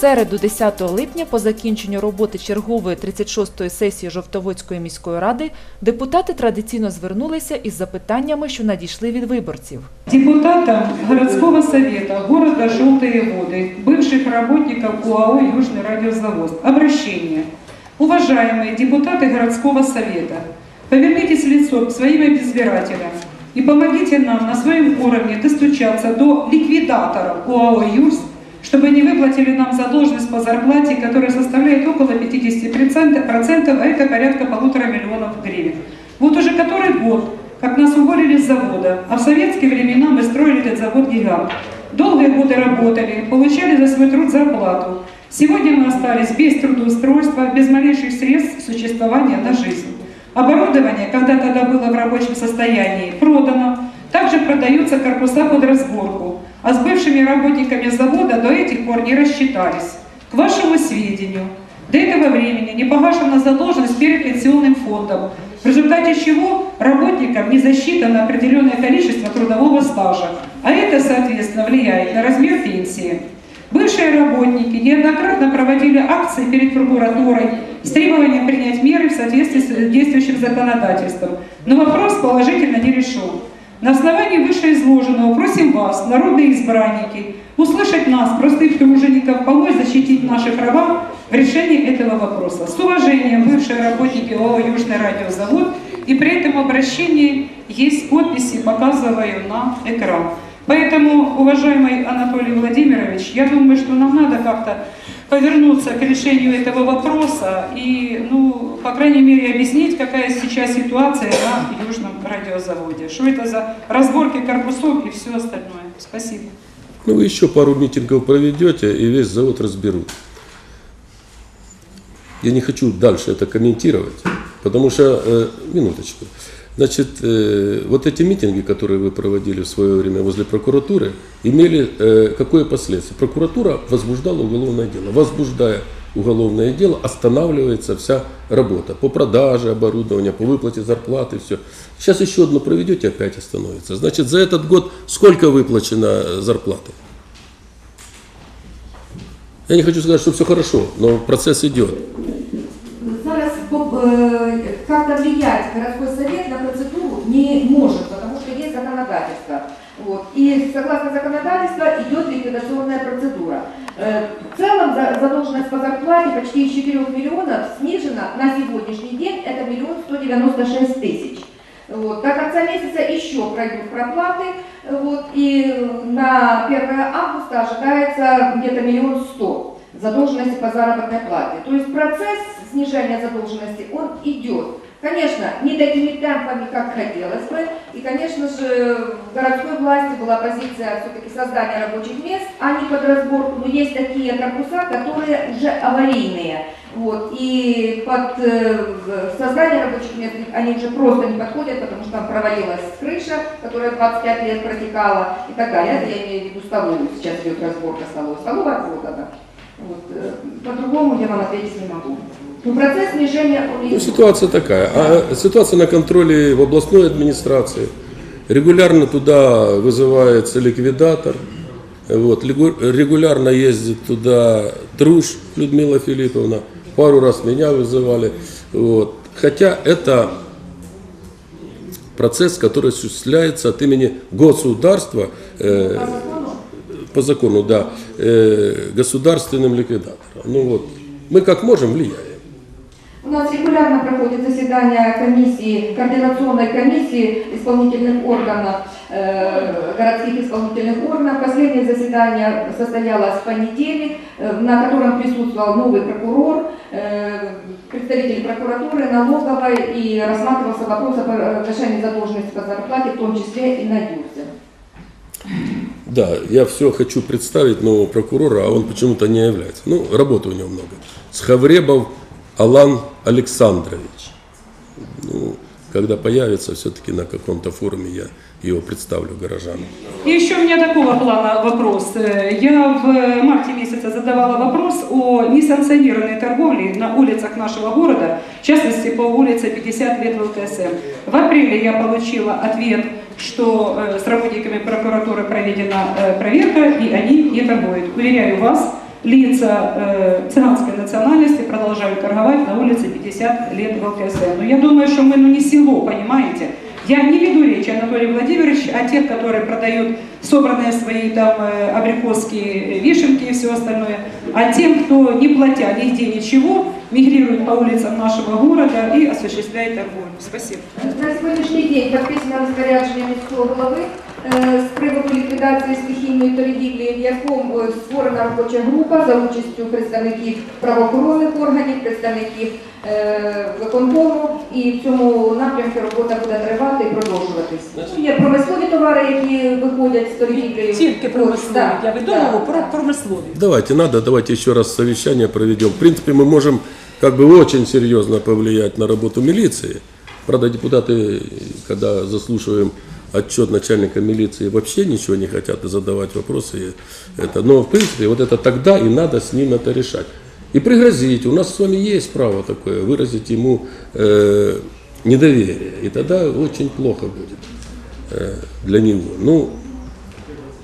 середу, 10 липня, по закінченню роботи чергової 36-ї сесії Жовтоводської міської ради, депутати традиційно звернулися із запитаннями, що надійшли від виборців. Депутатам городского совета города Желтые Воды, бывших работников УАО Южный радиозавод. Обращение. Уважаемые депутаты городского совета, повернитесь лицом к своим избирателям и помогите нам на своем уровне достучаться до ликвидаторов УАО «Юрс», чтобы они выплатили нам задолженность по зарплате, которая составляет около 50%, а это порядка полутора миллионов гривен. Вот уже который год, как нас уволили с завода, а в советские времена мы строили этот завод гигант. Долгие годы работали, получали за свой труд зарплату. Сегодня мы остались без трудоустройства, без малейших средств существования на жизнь. Оборудование, когда тогда было в рабочем состоянии, продано. Также продаются корпуса под разборку. А с бывшими работниками завода до этих пор не рассчитались. К вашему сведению, до этого времени не погашена задолженность перед пенсионным фондом, в результате чего работникам не засчитано определенное количество трудового стажа, а это, соответственно, влияет на размер пенсии. Бывшие работники неоднократно проводили акции перед прокуратурой с требованием принять меры в соответствии с действующим законодательством, но вопрос положительно не решен. На основании вышеизложенного просим вас, народные избранники, услышать нас, простых тружеников, помочь защитить наши права в решении этого вопроса. С уважением, бывшие работники ОАО «Южный радиозавод», и при этом обращении есть подписи, показываю на экран. Поэтому, уважаемый Анатолий Владимирович, я думаю, что нам надо как-то повернуться к решению этого вопроса и, ну, по крайней мере, объяснить, какая сейчас ситуация на Южном радиозаводе. Что это за разборки корпусов и все остальное. Спасибо. Ну, вы еще пару митингов проведете, и весь завод разберут. Я не хочу дальше это комментировать, потому что, э, минуточку, значит, э, вот эти митинги, которые вы проводили в свое время возле прокуратуры, имели э, какое последствие? Прокуратура возбуждала уголовное дело. Возбуждая уголовное дело, останавливается вся работа по продаже оборудования, по выплате зарплаты, все. Сейчас еще одно проведете, опять остановится. Значит, за этот год сколько выплачено зарплаты? Я не хочу сказать, что все хорошо, но процесс идет. Как-то влиять городской совет на процедуру не может, потому что есть законодательство. Вот. И согласно законодательству идет ликвидационная процедура. Э, В целом за- задолженность по зарплате почти из 4 миллионов снижена на сегодняшний день, это миллион 196 тысяч. Вот. До конца месяца еще пройдут проплаты, вот, и на 1 августа ожидается где-то миллион сто задолженности по заработной плате. То есть процесс снижения задолженности, он идет. Конечно, не такими темпами, как хотелось бы. И, конечно же, в городской власти была позиция все-таки создания рабочих мест, а не под разборку. Но есть такие корпуса, которые уже аварийные. Вот, и под э, создание рабочих мест они уже просто не подходят, потому что там провалилась крыша, которая 25 лет протекала и так далее. Это я имею в виду столовую, сейчас идет разборка столовой. Столовая продана. Вот, э, по-другому я вам ответить не могу. Но процесс снижения Ну, ситуация такая. А ситуация на контроле в областной администрации. Регулярно туда вызывается ликвидатор. Вот. Регулярно ездит туда Труш Людмила Филипповна. Пару раз меня вызывали. Вот. Хотя это процесс, который осуществляется от имени государства, э, по закону, да, э, государственным ликвидатором. Ну вот, мы как можем влияем. У нас регулярно проходит заседание комиссии, координационной комиссии исполнительных органов, э, городских исполнительных органов. Последнее заседание состоялось в понедельник, э, на котором присутствовал новый прокурор, э, представитель прокуратуры, налоговой, и рассматривался вопрос о погашении задолженности по зарплате, в том числе и на ЮРСе. Да, я все хочу представить нового прокурора, а он почему-то не является. Ну, работы у него много. Схавребов Алан Александрович. Ну, когда появится все-таки на каком-то форуме, я его представлю горожанам. И еще у меня такого плана вопрос. Э, Я в марте месяце задавала вопрос о несанкционированной торговле на улицах нашего города, в частности по улице 50 лет в ЛТСМ. В апреле я получила ответ, что э, с работниками прокуратуры проведена э, проверка и они не торгуют. Уверяю вас, лица э, цыганской национальности продолжают торговать на улице 50 лет в ЛКСМ. Но я думаю, что мы ну, не село, понимаете? Я не веду речи, Анатолий Владимирович, о тех, которые продают собранные свои там э, абрикосские вишенки и все остальное, а тем, кто, не платя нигде ничего, мигрирует по улицам нашего города и осуществляет торговлю. Спасибо. На сьогоднішній день підписано розпорядження міського голови е, з приводу ліквідації стихійної торгівлі, в якому створена робоча група за участю представників правоохоронних органів, представників е, виконкому, і в цьому напрямку робота буде тривати і продовжуватись. Є промислові товари, які виходять з торгівлі. Тільки промислові. Так, Я відомо так, про так. промислові. Давайте, надо, давайте еще раз совещание проведем. В принципе, мы можем как бы очень серьезно повлиять на работу милиции. Правда, депутаты, когда заслушиваем отчет начальника милиции, вообще ничего не хотят и задавать вопросы. и Это. Но, в принципе, вот это тогда и надо с ним это решать. И пригрозить. У нас с вами есть право такое, выразить ему э, недоверие. И тогда очень плохо будет э, для него. Ну,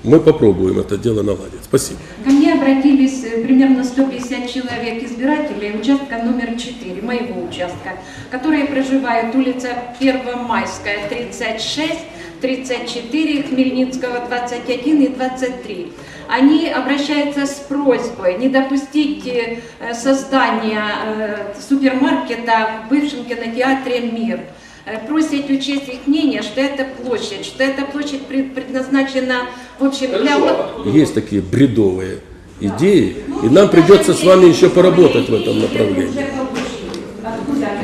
мы попробуем это дело наладить. Спасибо. Ко мне обратились э, примерно 150 человек избирателей участка номер 4, моего участка, которые проживают улица Первомайская, 36, 34, Хмельницкого, 21 и 23. Они обращаются с просьбой не допустить э, создания э, супермаркета в бывшем кинотеатре «Мир». Э, Просят учесть их мнение, что это площадь, что эта площадь пред- предназначена, в общем, для... Есть такие бредовые идеи, и нам придется с вами еще поработать в этом направлении.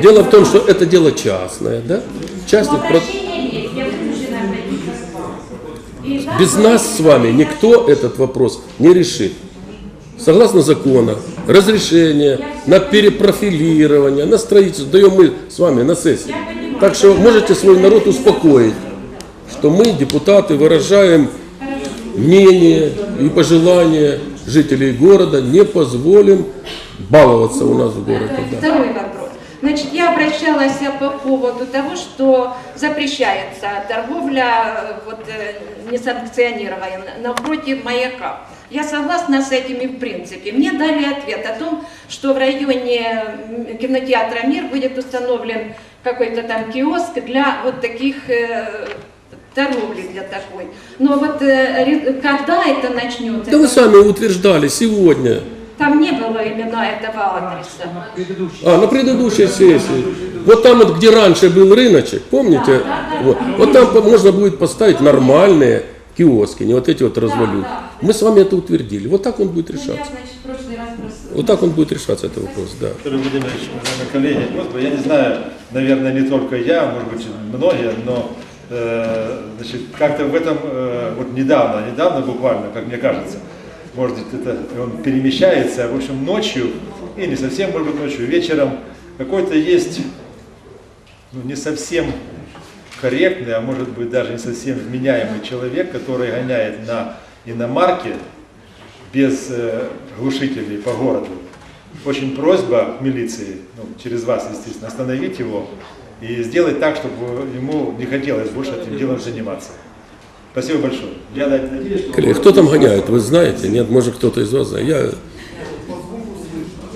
Дело в том, что это дело частное, да? Частный про- Без нас с вами никто этот вопрос не решит. Согласно закону, разрешение на перепрофилирование, на строительство даем мы с вами на сессии. Так что можете свой народ успокоить, что мы, депутаты, выражаем мнение и пожелания жителей города, не позволим баловаться у нас в городе. да. Второй вопрос. Значит, я обращалась по поводу того, что запрещается торговля э, вот, э, несанкционированная напротив маяка. Я согласна с этими в принципе. Мне дали ответ о том, что в районе кинотеатра «Мир» будет установлен какой-то там киоск для вот таких э, торговли для такой. Но вот э, когда это начнется? Да вы сами утверждали сегодня, Там не было именно этого адреса. а, на предыдущей сессии. Вот там, вот, где раньше был рыночек, помните? Вот, вот там можно будет поставить нормальные киоски, не вот эти вот развалюхи. Мы с вами это утвердили. Вот так он будет Я, решаться. значит, прошлый раз просто... Вот так он будет решаться, этот вопрос, да. Анатолий Владимирович, уважаемые коллеги, я не знаю, наверное, не только я, может быть, многие, но э, значит, как-то в этом, э, вот недавно, недавно буквально, как мне кажется, может быть, это он перемещается, в общем, ночью, и не совсем, может быть, ночью, вечером, какой-то есть, ну, не совсем корректный, а может быть, даже не совсем вменяемый человек, который гоняет на иномарке без э, глушителей по городу. Очень просьба к милиции, ну, через вас, естественно, остановить его и сделать так, чтобы ему не хотелось больше этим делом заниматься. Спасибо большое. Я надеюсь, кто там гоняет, вы знаете? Нет, может кто-то из вас знает. Я...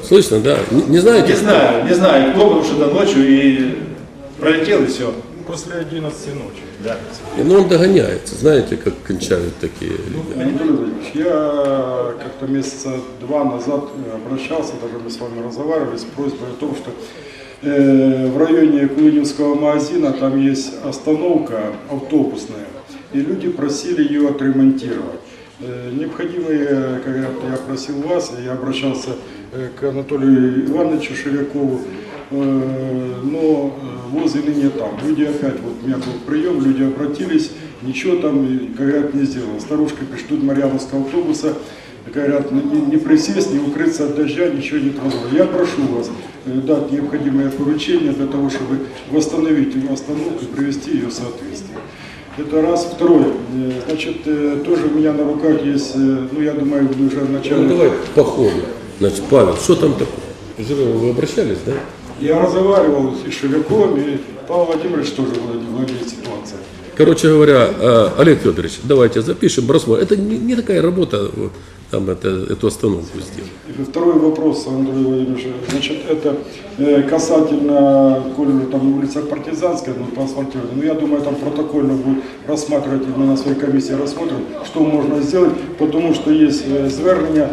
Слышно, да? Не, не знаете? Не знаю, не знаю, кто, потому что до ночью и пролетел и все. После 11 ночи. Да. Ну, он догоняется. Знаете, как кончают такие люди? Анатолий Владимирович, я как-то месяца два назад э, обращался, даже мы с вами разговаривали с просьбой о том, что э, в районе Кулининского магазина там есть остановка автобусная, и люди просили ее отремонтировать. Э, Необходимые, как я я просил вас, я обращался э, к Анатолию Ивановичу Шевякову, Э, но э, возле ныне там. Люди опять, вот у меня был прием, люди обратились, ничего там, говорят, не сделано. Старушка пишет, тут Марьяновского автобуса, говорят, не, не присесть, не укрыться от дождя, ничего не трогать. Я прошу вас э, дать необходимое поручение для того, чтобы восстановить остановку и привести ее в соответствие. Это раз. Второе. Э, Значит, э, тоже у меня на руках есть, э, ну, я думаю, уже в. Ну, давай по ходу. Значит, Павел, что там такое? Вы обращались, да? Я разговаривал с Шевяковым, и Павел Владимирович тоже владе- владеет ситуацией. Короче говоря, э, Олег Федорович, давайте запишем, рассмотрим. Это не, не такая работа, там это, эту остановку сделать. И Второй вопрос, Андрей Владимирович. Значит, это э, касательно, коли там улица Партизанская, ну, по асфальтированию. Ну, я думаю, там протокольно будет рассматривать, и мы на своей комиссии рассмотрим, что можно сделать, потому что есть э, звернення,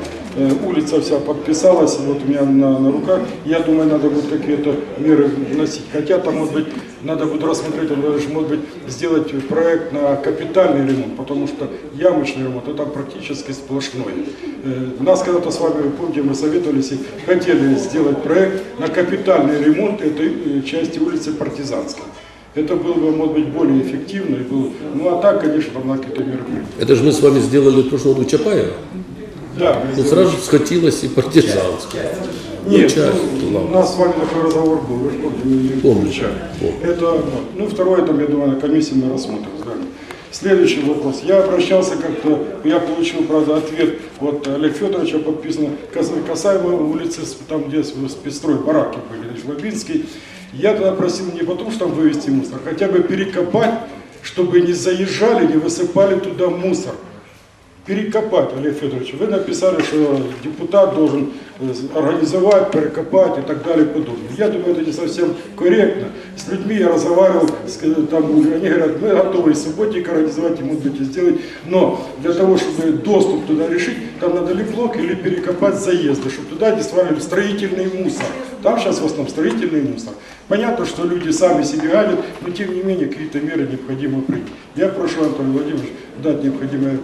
улица вся подписалась, вот у меня на, на руках. Я думаю, надо будет какие-то меры вносить. Хотя там, может быть, надо будет рассмотреть, может быть, сделать проект на капитальный ремонт, потому что ямочный ремонт это практически сплошной. Э, Нас когда-то с вами, помните, мы советовались и хотели сделать проект на капитальный ремонт этой э, части улицы Партизанской. Это было бы, может быть, более эффективно. Ну а так, конечно, там надо какие-то меры. Это же мы с вами сделали в прошлом году Чапаева. Да, Ну, сразу схватилась и партизанская. Нет, Ну, часть, у ладно. нас с вами такой разговор был, вы же помните, не Помню. Это, ну, второе, там, я думаю, на комиссии мы рассмотрим. здание. Следующий вопрос. Я обращался как-то, я получил, правда, ответ от Олега Федоровича, подписано, кас- касаемо улицы, там, где с- спецстрой, бараки были, Жлобинский. Я тогда просил не потому, что там вывести мусор, а хотя бы перекопать, чтобы не заезжали, не высыпали туда мусор перекопать, Олег Федорович. Вы написали, что депутат должен э, организовать, перекопать и так далее и подобное. Я думаю, это не совсем корректно. С людьми я разговаривал, с- там, они говорят, мы готовы субботник организовать, и, может быть, сделать. Но для того, чтобы доступ туда решить, там надо ли блок или перекопать заезды, чтобы туда не сваливали строительный мусор. Там сейчас в основном строительный мусор. Понятно, что люди сами себе галят, но тем не менее какие-то меры необходимо принять. Я прошу Антона Владимировича дать необходимое э,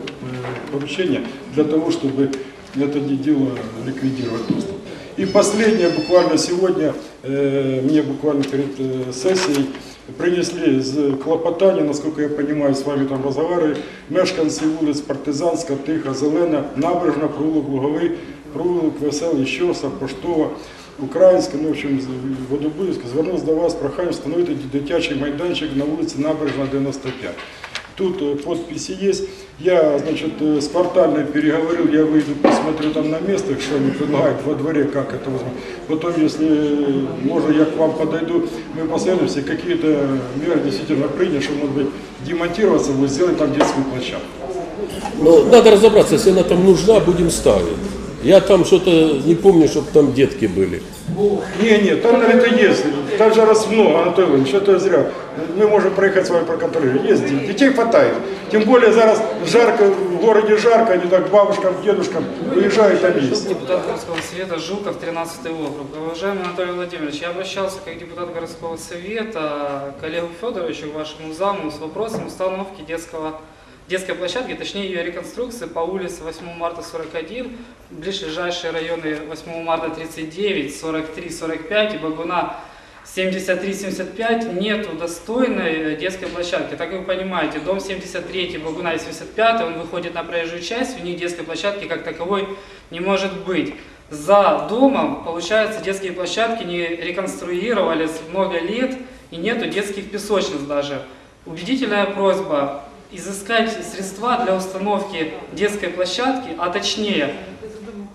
поручение для того, чтобы это не дело ликвидировать доступ. И последнее, буквально сегодня, э, мне буквально перед э, сессией принесли з клопотання, наскільки я розумію, з вами там розмовляли, мешканці вулиць Партизанська, Тиха, Зелена, Набережна, провулок Луговий, провулок Веселий, Щоса, Поштова, Українська, ну, в общем, з- Водобудівська, звернувся до вас з проханням встановити дитячий майданчик на вулиці Набережна, 95. Тут э, подписи есть. Я, значит, э, с квартальной переговорил, я выйду, посмотрю там на место, что они предлагают во дворе, как это возможно. Потом, если э, можно, я к вам подойду, мы посоветуемся, какие-то меры действительно принять, чтобы, может быть, демонтироваться, вот сделать там детскую площадку. Ну, надо разобраться, если она там нужна, будем ставить. Я там что-то не помню, чтобы там детки были. Не, не, там это есть. Там же раз много, Анатолий Иванович, это зря. Мы можем проехать с вами проконтролировать. Есть дети. Детей хватает. Тем более зараз жарко, в городе жарко, они так к бабушкам, дедушкам уезжают, там есть. Депутат городского совета Жуков, 13 округ. Уважаемый Анатолий Владимирович, я обращался как депутат городского совета к Олегу Федоровичу, вашему заму, с вопросом установки детского, детской площадки, точнее ее реконструкции по улице 8 марта 41, ближайшие районы 8 марта 39, 43, 45 и Багуна 73-75 нету достойной детской площадки. Так вы понимаете, дом 73, Багуна и 75, он выходит на проезжую часть, у них детской площадки как таковой не может быть. За домом, получается, детские площадки не реконструировались много лет, и нету детских песочниц даже. Убедительная просьба изыскать средства для установки детской площадки, а точнее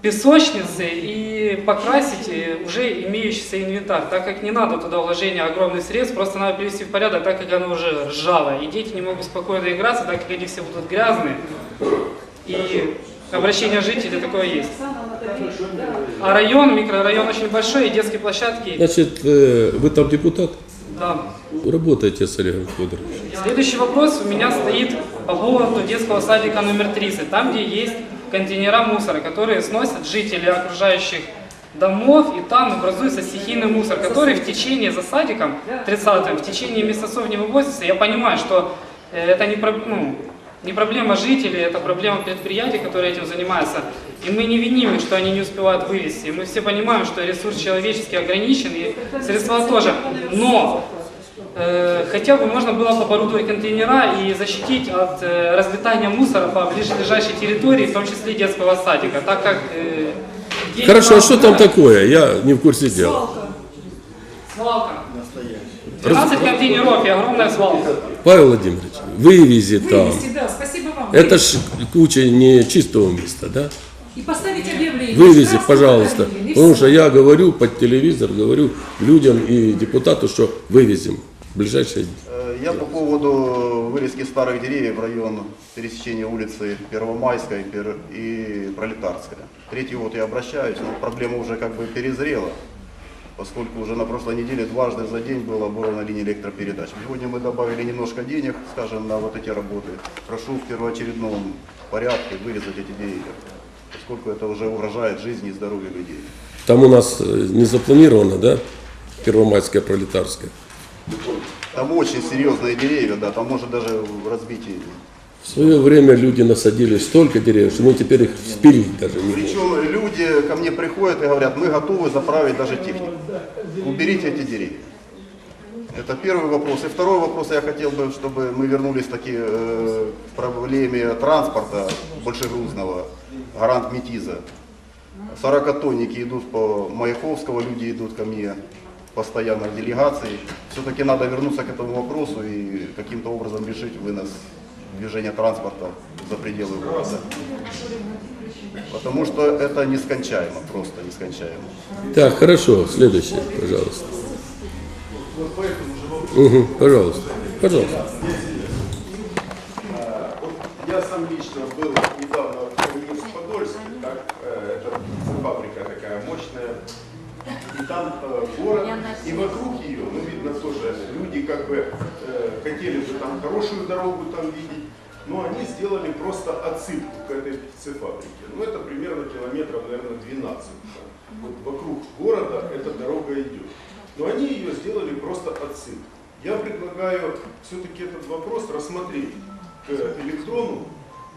песочницы и покрасить э, уже имеющийся инвентарь, так как не надо туда вложения огромных средств, просто надо привести в порядок, так как оно уже ржавое, и дети не могут спокойно играться, так как они все будут грязные, и обращение жителей такое есть. А район, микрорайон очень большой, и детские площадки, Значит, э, вы там депутат? да. Работайте с Олегом Федоровичем. Следующий вопрос у меня стоит по поводу детского садика номер 30, там, где есть контейнера мусора, которые сносят жители окружающих домов, и там образуется стихийный мусор, который в течение за садиком 30 в течение месяцев не вывозится. Я понимаю, что э, это не, ну, не проблема жителей, это проблема предприятий, которые этим занимаются. И мы не виним их, что они не успевают вывести. Мы все понимаем, что ресурс человеческий ограничен, и средства тоже. Но Э, Хотя бы можно было бы оборудовать контейнера и защитить от э, разлетания мусора по ближайшей территории, в том числе и детского садика, так как... э, Хорошо, а что там такое? Я не в курсе дела. Свалка. 12 контейнеров и огромная свалка. Павел Владимирович, вывези там. Вывести, да, спасибо вам. Это ж куча не чистого места, да? И поставить объявление. Вывези, пожалуйста. Потому что я говорю под телевизор, говорю людям и депутату, что вывезем в ближайшие дни. Э, Я по поводу вырезки старых деревьев в район пересечения улицы Первомайской Пер- и Пролетарская. Третий год я обращаюсь, но проблема уже как бы перезрела, поскольку уже на прошлой неделе дважды за день была оборвана линия электропередач. Сегодня мы добавили немножко денег, скажем, на вот эти работы. Прошу в первоочередном порядке вырезать эти деревья, поскольку это уже угрожает жизни и здоровью людей. Там у нас э, не запланировано, да, Первомайская, Пролетарская. Там очень серьезные деревья, да, там может даже разбить и В свое время люди насадили столько деревьев, что мы теперь их спилить даже не можем. Причем люди ко мне приходят и говорят, мы готовы заправить даже технику. Уберите эти деревья. Это первый вопрос. И второй вопрос, я хотел бы, чтобы мы вернулись таки э, к проблеме транспорта большегрузного, гарант Метиза. 40-тонники идут по Маяковского, люди идут ко мне постоянно в делегации. Все-таки надо вернуться к этому вопросу и каким-то образом решить вынос движения транспорта за пределы города. Потому что это нескончаемо, просто нескончаемо. Так, хорошо, следующее, пожалуйста. Угу, пожалуйста, пожалуйста. Я сам лично был недавно в Каменец-Подольске, так, э, это фабрика такая мощная, и там э, город, и вокруг ее, ну видно тоже, люди как бы э, хотели бы там хорошую дорогу там видеть, но они сделали просто отсыпку к этой птицефабрике. Ну это примерно километров, наверное, 12. Вот вокруг города эта дорога идет. Но они ее сделали просто отсыпку. Я предлагаю все-таки этот вопрос рассмотреть к электрону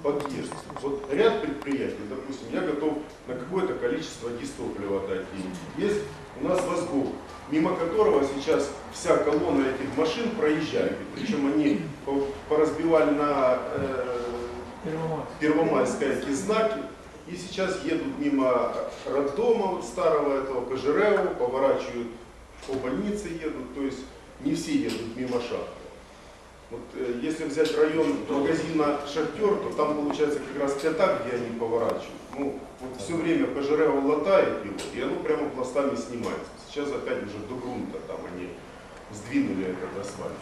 подъезд. Вот ряд предприятий, допустим, я готов на какое-то количество дистоплива дать денег. Есть у нас Воздух, мимо которого сейчас вся колонна этих машин проезжает. Причем они по- поразбивали на э, Первомайской эти знаки. И сейчас едут мимо роддома вот старого этого Кожерева, поворачивают по больнице едут, то есть не все едут мимо шахты. Вот, э, если взять район магазина «Шахтер», то там получается как раз пятак, где они поворачивают. Ну, вот все время Кожерева латает его, и оно прямо пластами снимается. Сейчас опять уже до грунта там они сдвинули этот асфальт.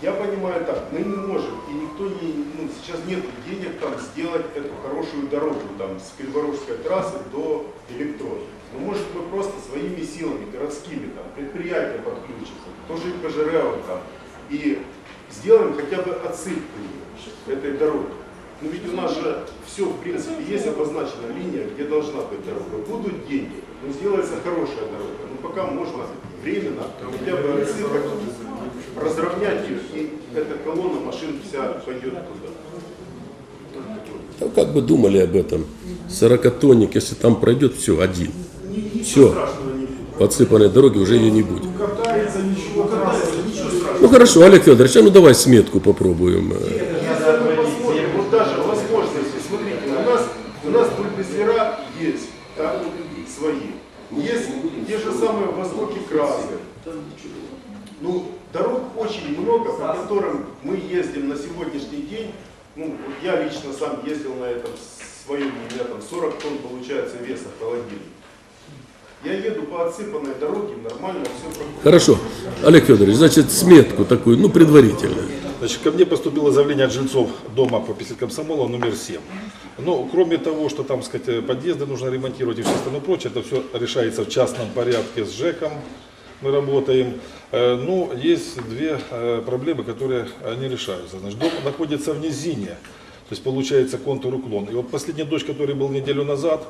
Я понимаю так, мы не можем, и никто не, ну, сейчас нет денег там сделать эту хорошую дорогу там с Криворожской трассы до электронной. Ну, может, мы просто своими силами, городскими, там, предприятия подключимся, тоже и Кожерева там, и сделаем хотя бы отсыпку этой дороги. Ну ведь у нас же все, в принципе, есть обозначена линия, где должна быть дорога. Будут деньги, но сделается хорошая дорога. Ну пока можно временно хотя бы отсыпать, разровнять ее, и эта колонна машин вся пойдет туда. Ну, как бы думали об этом. Сорокатонник, если там пройдет, все, один. Ничего Все. страшного не будет. Подсыпанной дороги уже ее не будет. Ну хорошо, Олег Федорович, а ну давай сметку попробуем. э. Если мы посмотрим, вот даже возможности, смотрите, у нас, у нас бульдозера есть, да, свои. Есть те же самые в Востоке краски. Ну, дорог очень много, по которым мы ездим на сегодняшний день. Ну, я лично сам ездил на этом своем, у меня там 40 тонн получается веса холодильник. Я еду по отсыпанной дороге, нормально все проходит. Хорошо. Олег Федорович, значит, сметку такую, ну, предварительно. Значит, ко мне поступило заявление от жильцов дома по писать комсомола номер 7. Ну, кроме того, что там, сказать, подъезды нужно ремонтировать и все остальное прочее, это все решается в частном порядке с ЖЭКом. Мы работаем. Э, Ну, есть две э, проблемы, которые не решаются. Значит, дом находится в низине, то есть получается контур уклон. И вот последний дождь, который был неделю назад,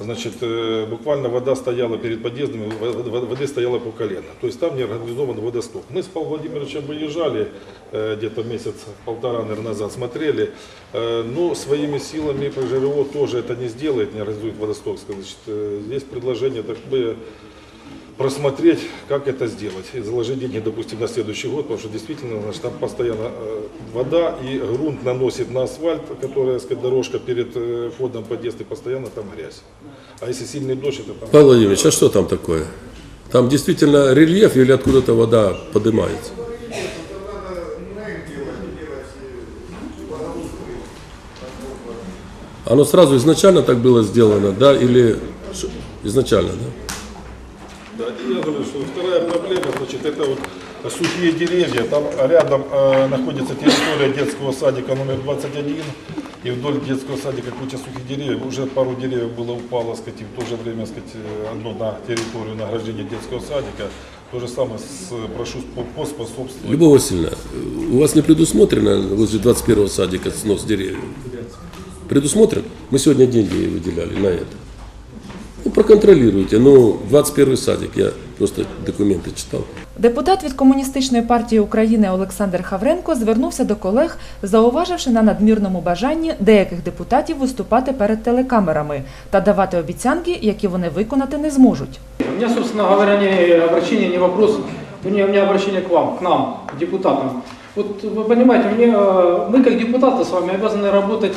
Значит, э, буквально вода стояла перед подъездом, воды стояло по колено. То есть там не организован водосток. Мы с Павлом Владимировичем выезжали э, где-то месяц полтора, наверное, назад, смотрели. Э, Но своими силами ПЖРО тоже это не сделает, не организует водосток. Значит, здесь предложение такое просмотреть, как это сделать. И заложить деньги, допустим, на следующий год, потому что действительно значит, там постоянно э, вода и грунт наносит на асфальт, которая, сказать, дорожка перед э, входом подъезд, постоянно там грязь. А если сильный дождь, это там... Павел Владимирович, а что там такое? Там действительно рельеф или откуда-то вода поднимается? Оно сразу изначально так было сделано, да, или изначально, да? Да, и я говорю, что вторая проблема, значит, это вот сухие деревья. Там рядом э, находится территория детского садика номер 21. И вдоль детского садика куча сухих деревьев. Уже пару деревьев было упало, сказать, и в то же время, сказать, э, одно на территорию награждения детского садика. То же самое с, прошу по- поспособствовать. Любовь Васильевна, у вас не предусмотрено возле 21-го садика снос деревьев? Предусмотрен? Мы сегодня деньги выделяли на это. Ну, проконтролируйте. Ну, 21 садик, я просто документы читал. Депутат від Комуністичної партії України Олександр Хавренко звернувся до колег, зауваживши на надмірному бажанні деяких депутатів виступати перед телекамерами та давати обіцянки, які вони виконати не зможуть. У меня, собственно говоря, не обращение, не вопрос, у меня, у меня обращение к вам, к нам, к депутатам. Вот вы понимаете, мне, э, мы как депутаты с вами обязаны работать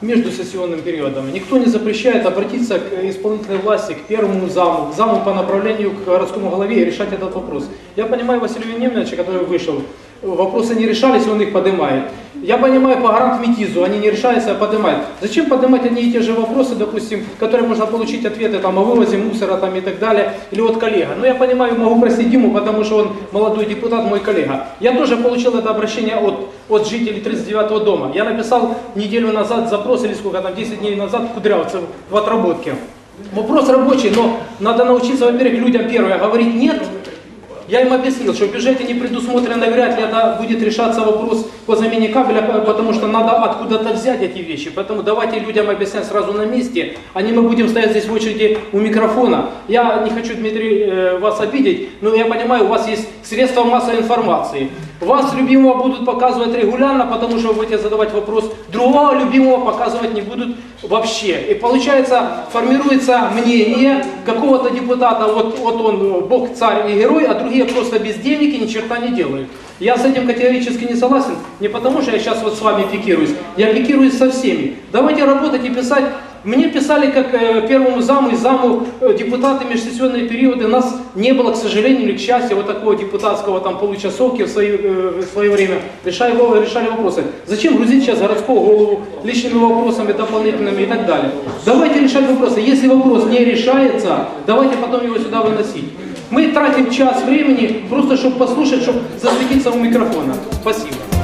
между сессионным периодом. Никто не запрещает обратиться к исполнительной власти, к первому заму, к заму по направлению к городскому голове и решать этот вопрос. Я понимаю Василия Вениаминовича, который вышел, вопросы не решались, он их поднимает. Я понимаю по гарант Метизу, они не решаются, а поднимают. Зачем поднимать одни и те же вопросы, допустим, которые можно получить ответы там, о вывозе мусора там, и так далее, или от коллега. Ну я понимаю, могу простить Диму, потому что он молодой депутат, мой коллега. Я тоже получил это обращение от, от жителей 39-го дома. Я написал неделю назад запрос, или сколько там, 10 дней назад Кудрявцев в отработке. Вопрос рабочий, но надо научиться, во-первых, людям первое говорить «нет», я им объяснил, что в бюджете не предусмотрено, вряд ли это будет решаться вопрос по замене кабеля, по- потому что надо откуда-то взять эти вещи. Поэтому давайте людям объяснять сразу на месте, а не мы будем стоять здесь в очереди у микрофона. Я не хочу, Дмитрий, э, вас обидеть, но я понимаю, у вас есть средства массовой информации. Вас любимого будут показывать регулярно, потому что вы будете задавать вопрос. Другого любимого показывать не будут вообще. И получается, формируется мнение какого-то депутата, вот, вот он бог, царь и герой, а другие просто бездельники, ни черта не делают. Я с этим категорически не согласен, не потому что я сейчас вот с вами пикируюсь, я пикируюсь со всеми. Давайте работать и писать. Мне писали как э, первому заму и заму э, депутаты межсессионные периоды. Нас не было, к сожалению или к счастью, вот такого депутатского там получасовки в свое, э, в свое время. Решали, решали вопросы. Зачем грузить сейчас городского голову лишними вопросами дополнительными и так далее? Давайте решать вопросы. Если вопрос не решается, давайте потом его сюда выносить. Мы тратим час времени просто, чтобы послушать, чтобы засветиться у микрофона. Спасибо.